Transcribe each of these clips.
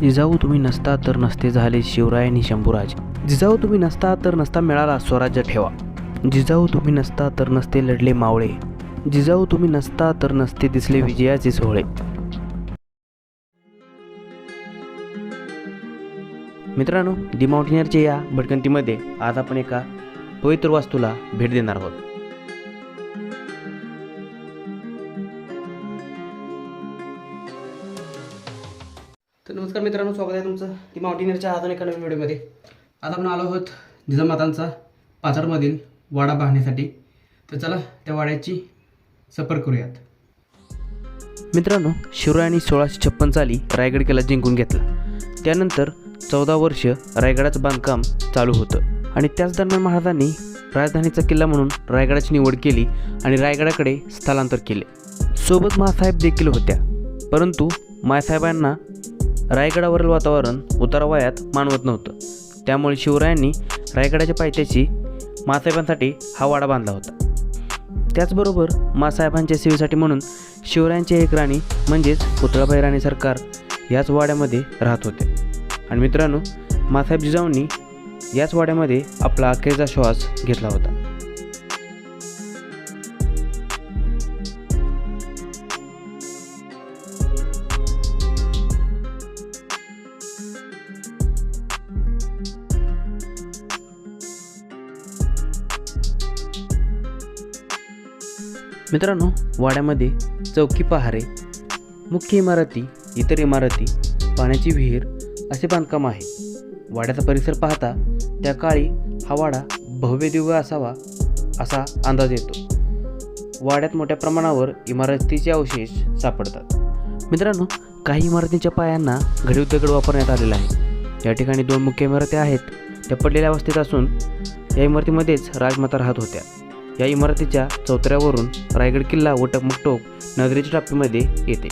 जिजाऊ तुम्ही नसता तर नसते झाले शिवराय आणि शंभूराज. जिजाऊ तुम्ही नसता तर नसता मिळाला स्वराज्य ठेवा. जिजाऊ तुम्ही नसता तर नसते लढले मावळे. जिजाऊ तुम्ही नसता तर नसते दिसले विजयाचे सोहळे. मित्रांनो दी माउंटेनियरच्या या भटकंतीमध्ये आज आपण एका पवित्र वास्तूला भेट देणार आहोत. मित्रांनो स्वागत आहे तुमचं. ती माउंटेनियरच्या अजून एका नवीन व्हिडिओमध्ये. आज आपण आलो आहोत जिजामातांचा पाचारमधील वाडा पाहण्यासाठी. तर चला त्या वाड्याची सफर करूयात. मित्रांनो शिवरायांनी सोळाशे छप्पन साली रायगड किल्ला जिंकून घेतला. त्यानंतर चौदा वर्ष रायगडाचं बांधकाम चालू होतं. आणि त्याच दरम्यान महाराजांनी राजधानीचा किल्ला म्हणून रायगडाची निवड केली आणि रायगडाकडे स्थलांतर केले. सोबत मासाहेब देखील होत्या. परंतु मायसाहेबांना रायगडावरील वातावरण उतारवयात मानवत नव्हतं. त्यामुळे शिवरायांनी रायगडाच्या पायथ्याशी मासाहेबांसाठी हा वाडा बांधला होता. त्याचबरोबर मासाहेबांच्या सेवेसाठी म्हणून शिवरायांचे एक राणी म्हणजेच पुतळाबाई राणी सरकार याच वाड्यामध्ये राहत होते. आणि मित्रांनो मासाहेब जिजाऊंनी याच वाड्यामध्ये आपला अखेरचा श्वास घेतला होता. मित्रांनो वाड्यामध्ये चौकी पहारे मुख्य इमारती इतर इमारती पाण्याची विहीर असे बांधकाम आहे. वाड्याचा परिसर पाहता त्या काळी हा वाडा भव्य दिव्य असावा असा अंदाज येतो. वाड्यात मोठ्या प्रमाणावर इमारतीचे अवशेष सापडतात. मित्रांनो काही इमारतींच्या पायांना घडीव दगड वापरण्यात आलेला आहे. या ठिकाणी दोन मुख्य इमारती आहेत त्या पडलेल्या अवस्थेत असून या इमारतीमध्येच राजमाता राहत होत्या. या इमारतीच्या चौतऱ्यावरून रायगड किल्ला व टकमकटोक नगरीच्या टापीमध्ये येते.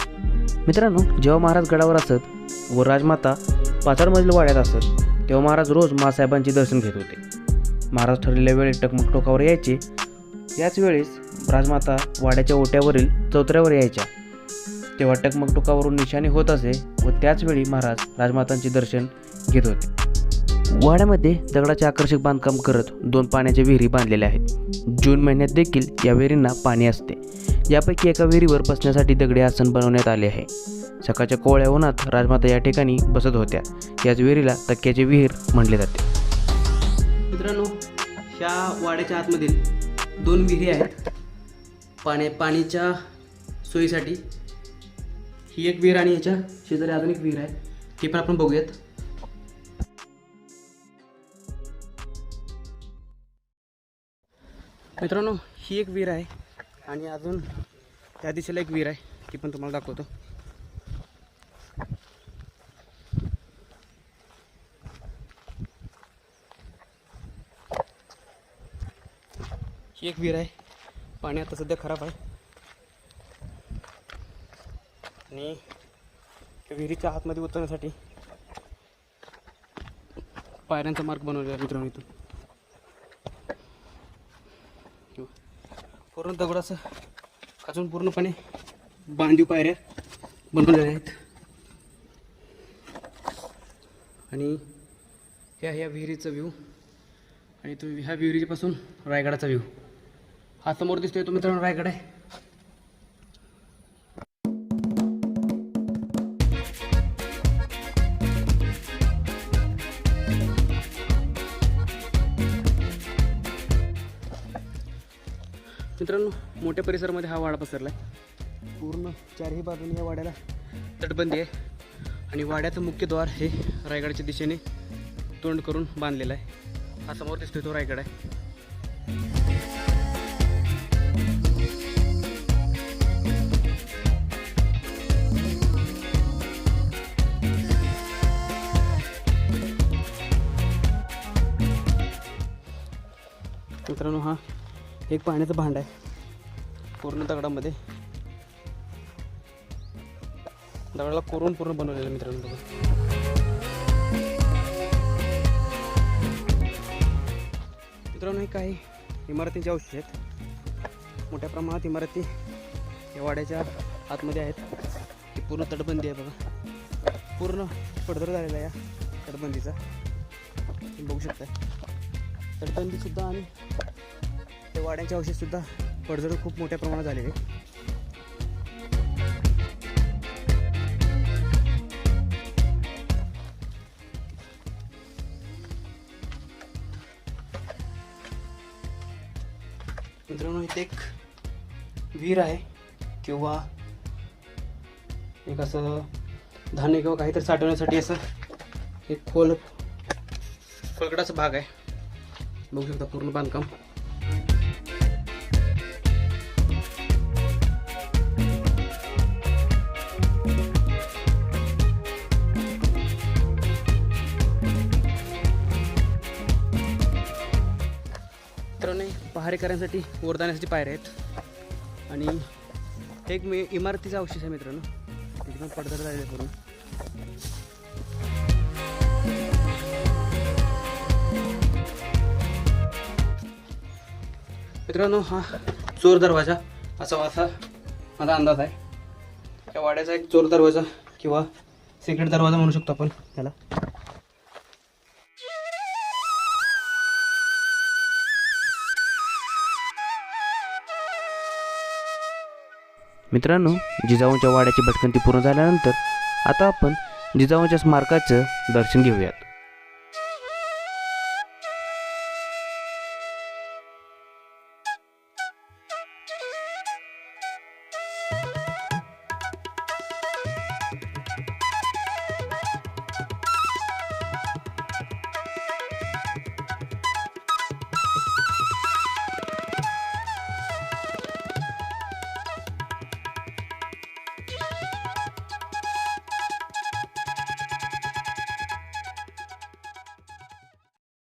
मित्रांनो जेव्हा महाराज गडावर असत व राजमाता पाचाडमधील वाड्यात असत तेव्हा महाराज रोज मासाहेबांचे दर्शन घेत होते. महाराज ठरलेल्या वेळेत टकमकटोकावर यायचे. याच वेळेस राजमाता वाड्याच्या ओट्यावरील चौथऱ्यावर यायच्या. तेव्हा टकमकटोकावरून निशाणी होत असे व त्याचवेळी महाराज राजमातांचे दर्शन घेत होते. वाड्यामध्ये दगडाचे आकर्षक बांधकाम करत दोन पाण्याच्या विहिरी बांधलेल्या आहेत. जून महिन्यात देखील या विहिरींना पाणी असते. यापैकी एका विहिरीवर बसण्यासाठी दगडी आसन बनवण्यात आले आहे. सकाळच्या कोवळ्या उन्हात राजमाता या ठिकाणी बसत होत्या. याच विहिरीला तक्क्याचे विहीर म्हणले जाते. मित्रांनो ह्या वाड्याच्या आतमधील दोन विहिरी आहेत. पाण्या पाणीच्या सोयीसाठी. ही एक विहीर आणि याच्या शेजारी अजून एक विहीर आहे. ती पण आपण बघूयात. मित्रांनो ही एक विहीर आहे आणि अजून त्या दिशेला एक विहीर आहे. ती पण तुम्हाला दाखवतो. ही एक विहीर आहे. पाणी आता सध्या खराब आहे. आणि विहिरीच्या आतमध्ये उतरण्यासाठी पायऱ्यांचा मार्ग बनवलेला आहे मित्रांनो इथून. पूर्ण दगडाचं खाचून अजून पूर्णपणे बांधीव पायऱ्या बनवलेल्या आहेत. आणि ह्या ह्या विहिरीचा व्ह्यू आणि तो ह्या विहिरीपासून रायगडाचा व्ह्यू हा समोर दिसतोय तो मित्रांनो रायगड आहे. मित्रांनो मोठ्या परिसरामध्ये हा वाडा पसरला आहे पूर्ण चारही बाजूने या वाड्याला तटबंदी आहे. आणि वाड्याचं मुख्य द्वार हे रायगडाच्या दिशेने तोंड करून बांधलेलं आहे. हा समोर दिसतोय तो रायगड आहे. मित्रांनो हा एक पाण्याचं भांड आहे. पूर्ण दगडामध्ये. दगडाला कोरून पूर्ण बनवलेलं आहे मित्रांनो बघा. मित्रांनो हे काही इमारतींचे अवशेष आहेत. मोठ्या प्रमाणात इमारती या वाड्याच्या आतमध्ये आहेत. ही पूर्ण तटबंदी आहे बघा. पूर्ण पडदर झालेला आहे या तटबंदीचा. तुम्ही बघू शकता तटबंदीसुद्धा आणि वाड्यांच्या अवशेषसुद्धा पडझड खूप मोठ्या प्रमाणात झालेली आहे मित्रांनो इथे एक विहीर आहे किंवा एक असं धान्य किंवा काहीतरी साठवण्यासाठी असं एक खोल खोलकडाचा भाग आहे. बघू शकता पूर्ण बांधकाम. पहारेकऱ्यांसाठी वर जाण्यासाठी पायऱ्या आहेत. आणि एक मी इमारतीचा अवशेष आहे मित्रांनो. तिथे पण पडझड करून मित्रांनो हा चोर दरवाजा असा असा माझा अंदाज आहे. या वाड्याचा एक चोर दरवाजा किंवा सिक्रेट दरवाजा म्हणू शकतो आपण त्याला. मित्रांनो जिजाऊंच्या वाड्याची भटकंती पूर्ण झाल्यानंतर आता आपण जिजाऊंच्या स्मारकाचं दर्शन घेऊयात.